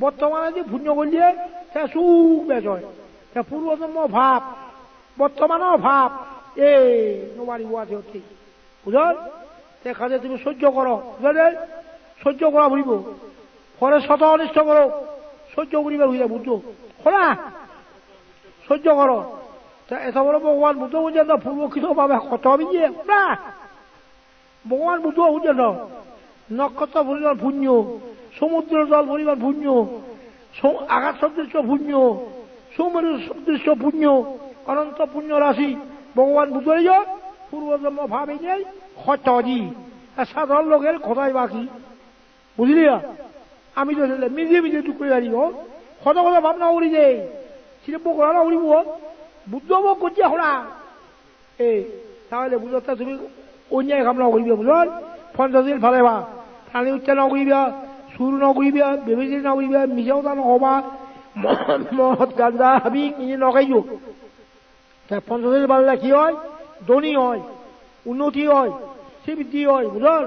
বর্তমানে যে পুণ্য করলে সে সুখ বেশ হয় সে পূর্বজন্ম ভাব, বর্তমানেও ভাব। এ নোবারি আছে হচ্ছে বুঝল সেখানে তুমি সহ্য করো। বুঝলে সহ্য করা বুঝব পরে শত অনিষ্ট করো। সহ্য করিবার হইলে বুঝছ? খোলা। সহ্য করো। তা এত বড় ভগবান বুদ্ধ বুঝেন না পূর্বকৃত ভাবে কত হবে যে? ভগবান বুদ্ধ বুঝেন নক্ষত্র পুণ্য সমুদ্র জল পরিমাণ পুণ্য আকাশ সদৃশ্য পুণ্য সমুদ্র সদৃশ্য পুণ্য, অনন্ত পুণ্য রাশি, ভগবান বুদ্ধই পূর্বজন্ম ভাবে নেই খতি সাধারণ লোকের কথাই বাকি। বুঝলি আমি তো মিলিয়ে টুক করে দাঁড়িয়ে কত কথা ভাবনা করি যে সেটা বকরা না করিব বুদ্ধ বক করছে হরা এই তাহলে বুঝতে তুমি অন্যায় কামনা করিবে, বুঝল? পঞ্চাশিল ভালে বা প্রাণী চুৰ নকৰিবা বেবেজি নকৰিবা মিছাও তা নকবা গাঞ্জা হাবি কিনি নকৰিলো পঞ্চাশ পালে কি হয়? ধনী হয় উন্নতি হয় শ্ৰীবৃদ্ধি হয় বুজল?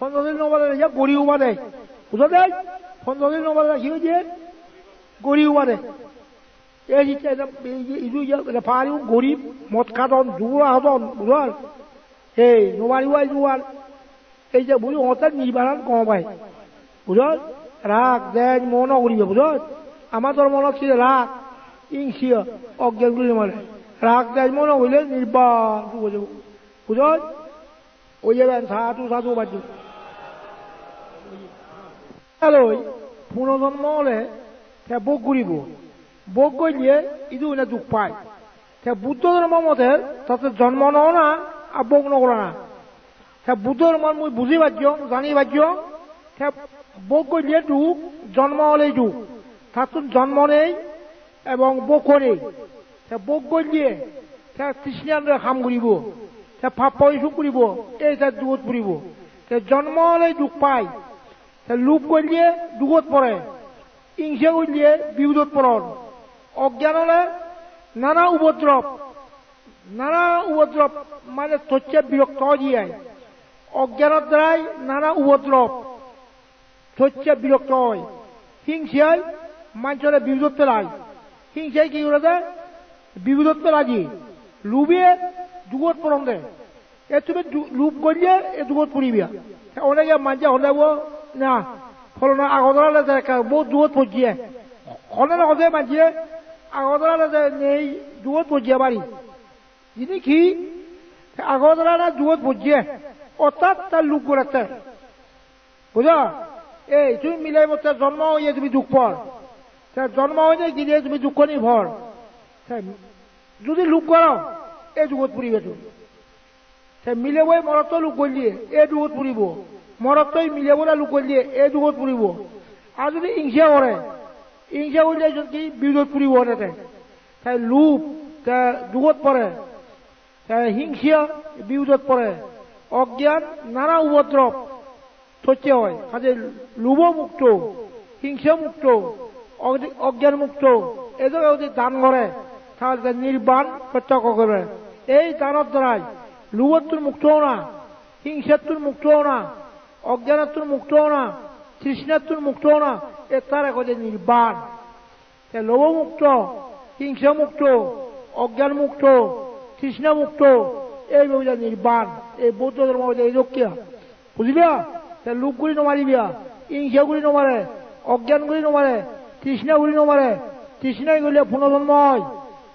পঞ্চাশ নবালে দেখিয়া গৰি উবা দে বুজ দে পঞ্চাশ নবালে দেখি হৈ দিয়ে গৰি উবা দে এই যেতিয়া ইটো গৰীব মদ কাটন দুবৰা সদন বুজল? এই নবাৰিও আইজোৱাৰ এই যে বুলি হওঁতে নিবাৰণ কম পায়। বুঝল? রাগ দেন মন করিবে বুঝল? আমাদের মনত ছিল রাগ? ইংসিয় অজ্ঞান করি মানে রাগ দেন মন হইলে নির্বাণ বুঝল? ওই যাবেন সাধু সাধু বাজু পুনর্জন্ম হলে ভোগ করিব। ভোগ করলে ইদু না দুঃখ পায়। বুদ্ধ ধর্ম মতে তাতে জন্ম নও না আর ভোগ নকরা না। সে বুদ্ধ ধর্ম মুই বুঝি পারছ জানি পারছ হ্যাঁ করলে দুঃখ জন্ম হলেই দুঃখ তার জন্ম নেই এবং ভোগ নেই। ভোগ করলে হ্যাঁ তৃষ্ণান্দ্রে খাম করিব হ্যাঁ ফাপ পয়সু এই তার দুগত পড়িব জন্ম হলেই দুঃখ পায়। লোভ করলে দুগত পড়ে, হিংসা করলে বিপদত পড়ন। অজ্ঞান হলে নানা উপদ্রব নানা উপদ্রব মানে তথ্যে বিরক্ত দিয়ে অজ্ঞানের দ্বারাই নানা উপদ্রব তথ্যে বিরক্ত হয়। হিংসায় মানুষের বিপদত পেলায় হিংসায় কি করে দেয় বিপদত পেলাজি লুবে যুগত পরম দে এ তুমি লুপ করলে এ যুগত পড়িবিয়া অনেকে মানুষে হলেব না, ফলনা আগদরালে বহুত যুগত পড়ছিয়ে হলে না হলে মানুষে আগদরালে নেই, যুগত পড়ছিয়ে বাড়ি। যিনি কি আগদরালে যুগত পড়ছিয়ে অর্থাৎ তার লুক করাতে বুঝা? এই তুমি মিলাই মতো জন্ম হইয়ে তুমি দুঃখ পর জন্ম হয়ে গিয়ে তুমি দুঃখ নি ভর যদি লুক করো এই যুগত পুরিবে তুমি মিলে বই মরত লুক করলিয়ে এই যুগত পুরিব মরতই মিলে বলে লুক করলিয়ে এই যুগত পুরিব আর যদি ইংসা করে ইংসা করলে কি বিরোধ পুরিব তাতে তাই লুপ যুগত পড়ে হিংসা বিরোধত পড়ে অজ্ঞান নানা উপদ্রব তথ্য হয়। কাজে লুভ মুক্ত হিংসা মুক্ত অজ্ঞান মুক্ত এদের যদি দান করে, তাহলে নির্বাণ প্রত্যক্ষ করবে এই দানের দ্বারাই লুভত্বর মুক্ত না হিংসাত্বর মুক্ত না অজ্ঞানাত্বর মুক্ত না তৃষ্ণাত্বর মুক্ত না, এ তার এক নির্বাণ। লোভ মুক্ত হিংসা মুক্ত অজ্ঞান মুক্ত তৃষ্ণা মুক্ত এই বুঝা নির্বাণ, এই বৌদ্ধ ধর্ম এই লক্ষ্য বুঝলিয়া লোকগুলি নমারিবিয়া হিংসাগুলি নমারে অজ্ঞানগুলি নমারে তৃষ্ণাগুলি নমারে তৃষ্ণাই গেলে পুনর্জন্ম হয়।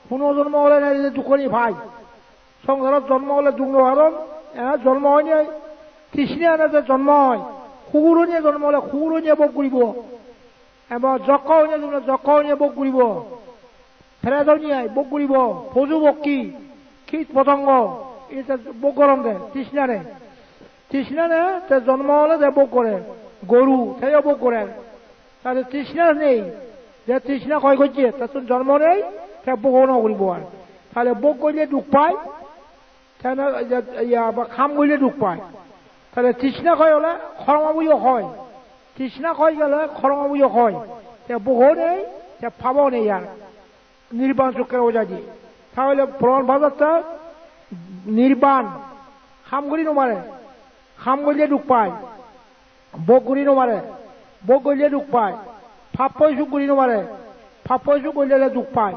পুনর্জন্ম হলে দুঃখনি ভাই। সংসাৰত জন্ম হলে দুখ নহারণ জন্ম হয়নি তৃষ্ণা এনে যে জন্ম হয়। সুগুৰণীয়ে জন্ম হলে সুগুৰণীয়ে ভোগ কৰিব। এবং যক্ষণীয়ে জন্ম যক্ষণীয়ে ভোগ কৰিব। ফেরাদনীয় ভোগ কৰিব। ফজু বক্ষী কীট পতঙ্গ এটা ভোগ গরম দেয় তৃষ্ণা নেই তৃষ্ণা তে জন্ম হলে ভোগ করে গরু, সেও ভোগ করে তাহলে তৃষ্ণা নেই। যে তৃষ্ণা ক্ষয় করছে তার জন্ম নেই সে ভোগ নকরিব আর। তাহলে ভোগ করলে দুঃখ পায় খাম করলে দুঃখ পায়। তাহলে তৃষ্ণা ক্ষয় হলে খরমাবুয় হয়। তৃষ্ণা ক্ষয় গেলে খরমাবুয় হয়। সে বহু নেই সে ফাবও নেই আর। নির্বাণ চক্রের ওজাজি তাহলে প্রমাণ বাজারটা নির্বাণ খামগুলি নমারে খাম গলিয়ে দুঃখ পায় বক গুলি নমারে বক গলিয়ে দুঃখ পায় ফাপ পয়সু করি নবারে ফাপ পয়সু করলে দুঃখ পায়।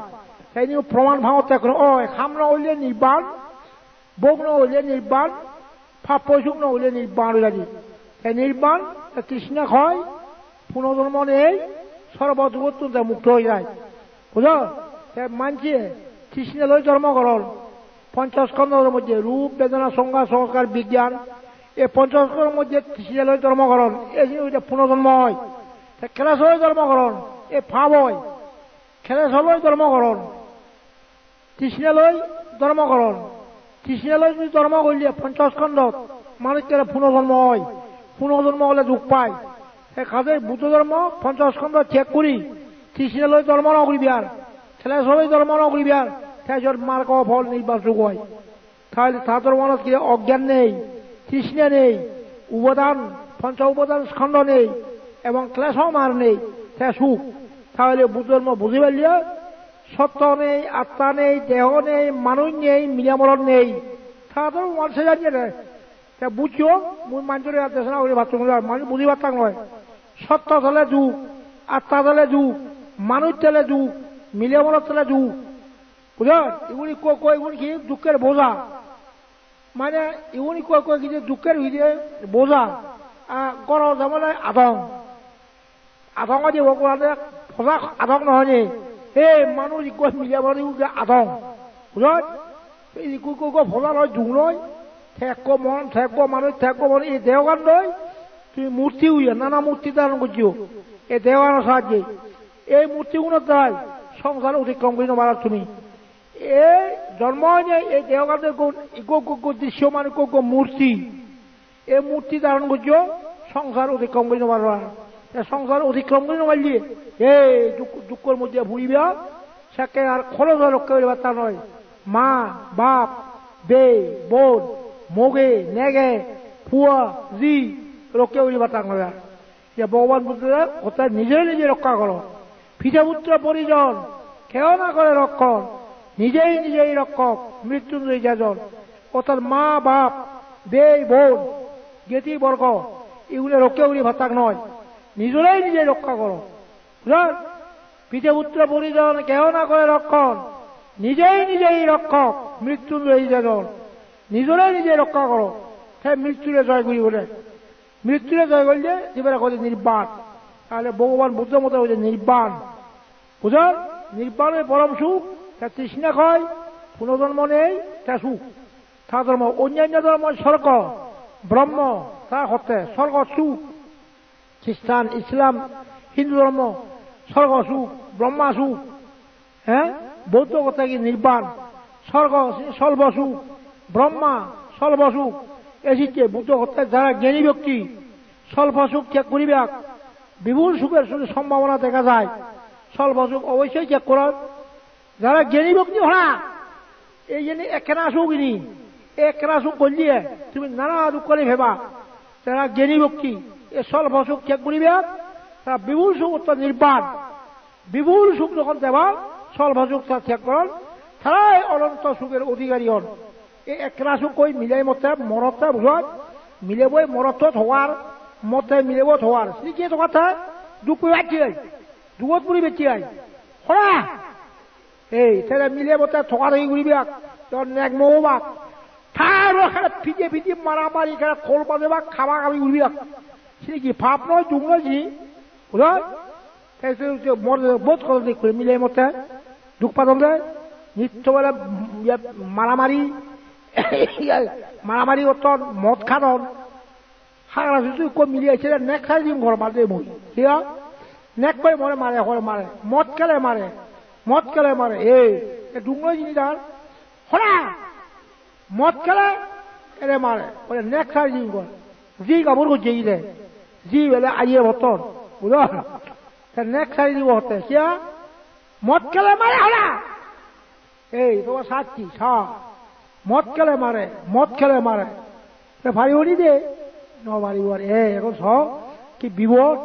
সেই প্রমাণ ভাঙত করে ও খাম নহলে নির্বাণ বোক নহলে নির্বাণ ফাপ পয়সুক নহলে নির্বাণ লাগি এই নির্বাণ তৃষ্ণা হয় পুনর্জন্ম নেই সর্বদুগত মুক্ত হয়ে যায় বুঝো মানছে তৃষ্ণা লই জন্মগ্রহণ পঞ্চস্কন্ধের মধ্যে রূপ বেদনা, সংজ্ঞা সংস্কার বিজ্ঞান এই পঞ্চস্কন্ধের মধ্যে তৃষ্ণা লই জন্মগ্রহণ, এই যে পুনর্জন্ম হয় খেলাসলয় জন্মগ্রহণ এ ফাব হয় খেলাসলয় জন্মগ্রহণ, তৃষ্ণালয় জন্মগ্রহণ, তৃষ্ণালয় যদি জন্ম করলে পঞ্চস্কন্ধত মানুষের পুনর্জন্ম হয়, পুনর্জন্ম হলে দুঃখ পায়। সেই কাজে বুদ্ধ ধর্ম পঞ্চস্কন্ধ চেক করি, তৃষ্ণালয় জন্ম নকরিবি আর খেলাসলয় জন্ম নকরিবি আর তাই মার্গ ফল নির্বাচক হয়। তাহলে তাদের মনে অজ্ঞান নেই? তৃষ্ণা নেই, উপাদান পঞ্চ উপাদান স্কন্ধ নেই, এবং ক্লেশও মার নেই, সে সুখ। তাহলে বুদ্ধর্ম বুঝি পারলিও সত্য নেই, আত্মা নেই, দেহ নেই, মানুষ নেই মিয়ামরণ নেই। তাদের মানুষে জানিয়ে দেয়। তা বুঝছ? মুই মানুষের দেশনা করে ভাত মানুষ বুঝি পারতাম নয়। সত্য তাহলে যুগ, আত্মা তাহলে যুগ, মানুষ তাহলে যুগ মিলিয়ামরণ তাহলে যুগ। বুঝলেন এগুলি এগুলি কি? দুঃখের বোঝা। মানে এগুলি কো কো কি যে দুঃখের ভিতরে বোঝা গড় যেমন আদং আদং দিয়ে ওগুলাতে ফসা আদং নহয় নি? এই মানুষ ইকো মিলিয়াব আদং বুঝলেন ইকো কো কো ফসা নয় জুং নয় ঠেক মন ঠেক মানুষ ঠেক মন এই দেওগান নয় তুমি মূর্তি উইয়া নানা মূর্তি ধারণ করছ এই দেওগানের সাহায্যে এই মূর্তিগুলোর দ্বারাই সংসার অতিক্রম করে নেবার তুমি। এই জন্ম হয়নি এই দেহগানের দৃশ্য মানে কোক মূর্তি। এই মূর্তি ধারণ করছ, সংসার অতিক্রম করে নেবার সংসার অতিক্রম করে নেবার এই দুঃখের মধ্যে ভুড়িবা সেকে আর খরচ রক্ষা করে তা নয়। মা, বাপ বে বোন, মগে, নেগে, ফুয়া, জি, রক্ষা করিবা তা নয়। যে ভগবান বুদ্ধরা ওটা নিজে নিজে রক্ষা করো। পিতাপুত্র পরিজন, কেউ না করে রক্ষণ। নিজেই নিজেই রক্ষক, মৃত্যুঞ্জয় যাজন অর্থাৎ মা, বাপ, দেই, বোন, গেতি, বর্গ, এগুলো রক্ষা করি ভাতাক নয়। নিজেরাই নিজে রক্ষা করো বুঝলেন পিতাপুত্র পরিজন কেউ না করে রক্ষণ। নিজেই নিজেই রক্ষক, মৃত্যুঞ্জয়ী যাজন নিজেরাই নিজে রক্ষা করো সে মৃত্যুরে জয় করি বলে। মৃত্যুরে জয় করলে এবারে করে নির্বাণ। তাহলে ভগবান বুদ্ধ মতো হচ্ছে নির্বাণ। বুঝলেন? নির্বাণের পরম সুখ তা তৃষ্ণা কয় পুনর্জন্ম নেই, তা সুখ। তা ধর্ম অন্যান্য ধর্ম স্বর্গ, ব্রহ্ম, তা হতে স্বর্গ সুখ। খ্রিস্টান, ইসলাম, হিন্দু ধর্ম, স্বর্গ সুখ, ব্রহ্মা সুখ হ্যাঁ? বৌদ্ধ কথা কি নির্বাণ? স্বর্গ সর্বসুখ ব্রহ্মা সর্বসুখ এসিকে বুদ্ধ কথা যারা জ্ঞানী ব্যক্তি, স্বল্প সুখ ত্যাগ করিবে। বিপুল সুখের সম্ভাবনা দেখা যায়। স্বল্প সুখ অবশ্যই ত্যাগ করার যারা জ্ঞানী ব্যক্তি হরা এই জন্য একখানা সুখ নি একখানা সুখ করলিয়ে তুমি নানা দুঃখ করে ভেবা। যারা জ্ঞানী ব্যক্তি এ স্বল্প সুখ ত্যাগ করিবে, তারা বিপুল সুখ উত্তর নির্বাণ। বিপুল সুখ যখন দেবা স্বল্প সুখ ত্যাগ করেন, তারাই অনন্ত সুখের অধিকারী হন। এই একলা সুখ কই মিলাই মতে মরতে বুঝত মিলেবই মরতত হওয়ার মতে মিলেব হওয়ার কি কথা দুঃখ পাচ্ছি দুগত পুরি বেচি আই হরা! এই সেটা মিলে থকার হয়ে ঘুরিবি তোর নেক মৌবাক ঠার খেলা ফিজে ফিজে মারামারি খেলা খোল বাজে বা খাওয়া খাবি ঘুরবি সে কি ফাপ নয় যুগ নয় জি বোধ করে করে মিলে মতে। দুঃখ পাতন দেয় বলে মারামারি। মারামারি অতন মদ খাদন হাগরা কই মিলি আছে নেক খাই দিম ঘর মাঝে মই নেক কই মরে মারে ঘর মারে। মদ খেলে মারে। মদ খেলে মারে এই ডুঙ্গো জিনিস আর হরা মদ খেলে, এরে মারে। বলে, নেক খাই দিম ঘর জি কাপড় করছে দে জি বেলে, আইয়ে বতন। বুঝল? নেক খাই দিব হতে কিয়া মদ খেলে মারে হরা এই, তোমার সাক্ষী সা মদ খেলে মারে, মদ খেলে মারে। ভারি উনি দে। নবারিব এ এখন স কি বিপদ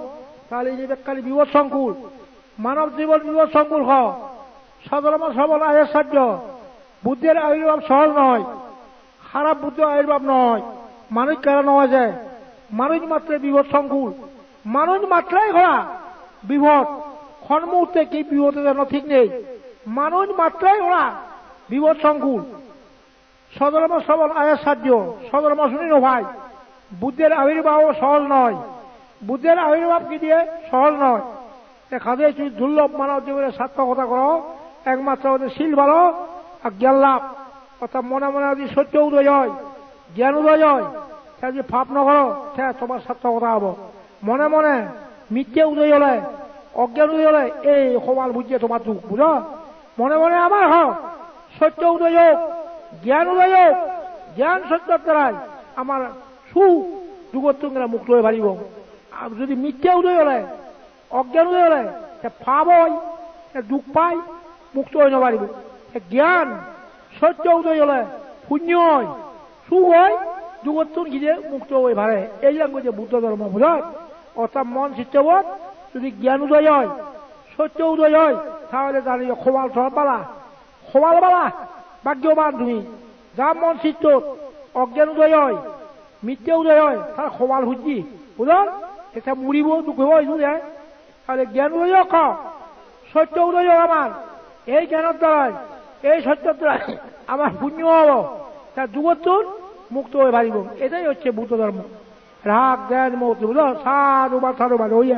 তাহলে এই কালি বিপদ সংকুল। মানব জীবন বিপদ সংকুল, হ। সদরম সবল আয়ের সাহায্য। বুদ্ধির আবির্ভাব সহজ নয়, খারাপ বুদ্ধি আবির্ভাব নয়। মানুষ কেন নয় যায়? মানুষ মাত্রে বিপদ সংকুল। মানুষ মাত্রাই ঘোরা বিপদ, ক্ষণ মুহূর্তে কি বিপদে যেন ঠিক নেই। মানুষ মাত্রাই ওরা বিপদ সংকুল। সদরম সবল আয়ের সাহায্য। সদরম শুনিল ভাই, বুদ্ধের আবির্ভাব সহজ নয়। বুদ্ধের আবির্ভাব কি দিয়ে? সহজ নয়। তুই দুর্লভ মানব জীবনে সার্থকতা করো একমাত্র ওদের শিল ভালো আর জ্ঞান লাভ। অর্থাৎ মনে মনে যদি সত্য উদয় হয়, জ্ঞান উদয় হয় সে যদি পাপ নকরো সে তোমার সার্থকতা হব। মনে মনে মিথ্যে উদয় হলে, অজ্ঞান উদয় হলে, এই সমাল বুঝিয়ে তোমার দুঃখ, বুঝো? মনে মনে আমার হোক সত্য উদয় হোক, জ্ঞান উদয় হোক, জ্ঞান সত্যর দ্বারাই আমার সু যুগত্তঙ্গেরা মুক্ত হয়ে আর যদি মিথ্যা উদয় হলে, অজ্ঞান উদয় হলে সে ফাপ হয় সে দুঃখ পায় মুক্ত হয়ে সে জ্ঞান সত্য উদয় হলে পুণ্য হয়, সুখ হয়, যুগত্তর গিয়ে মুক্ত হয়ে পারে এই যে বুদ্ধ ধর্ম বুঝায়। অর্থাৎ মন চিত্তবোধ যদি জ্ঞান উদয় হয় সত্য উদয় হয়, তাহলে দাঁড়িয়ে খোবাল সব বালা। খোবাল বালা, ভাগ্যবান তুমি। যা মন চিত্ত অজ্ঞান উদয় হয়, মিথ্যে উদয় হয়, তার খোবাল বুঝছি বুঝল? এটা মুড়িব, দুঃখ যায় তাহলে জ্ঞান উদয় হোক সত্য উদয় আমার। এই জ্ঞানের দ্বারাই এই সত্যের দ্বারাই আমার পুণ্য হব। তার যুগত্তর মুক্ত হয়ে পারিব এটাই হচ্ছে বুদ্ধ ধর্ম। রাগ, জ্ঞান, মৌত বুঝল সাধুবাদ সাধুবাদ ওই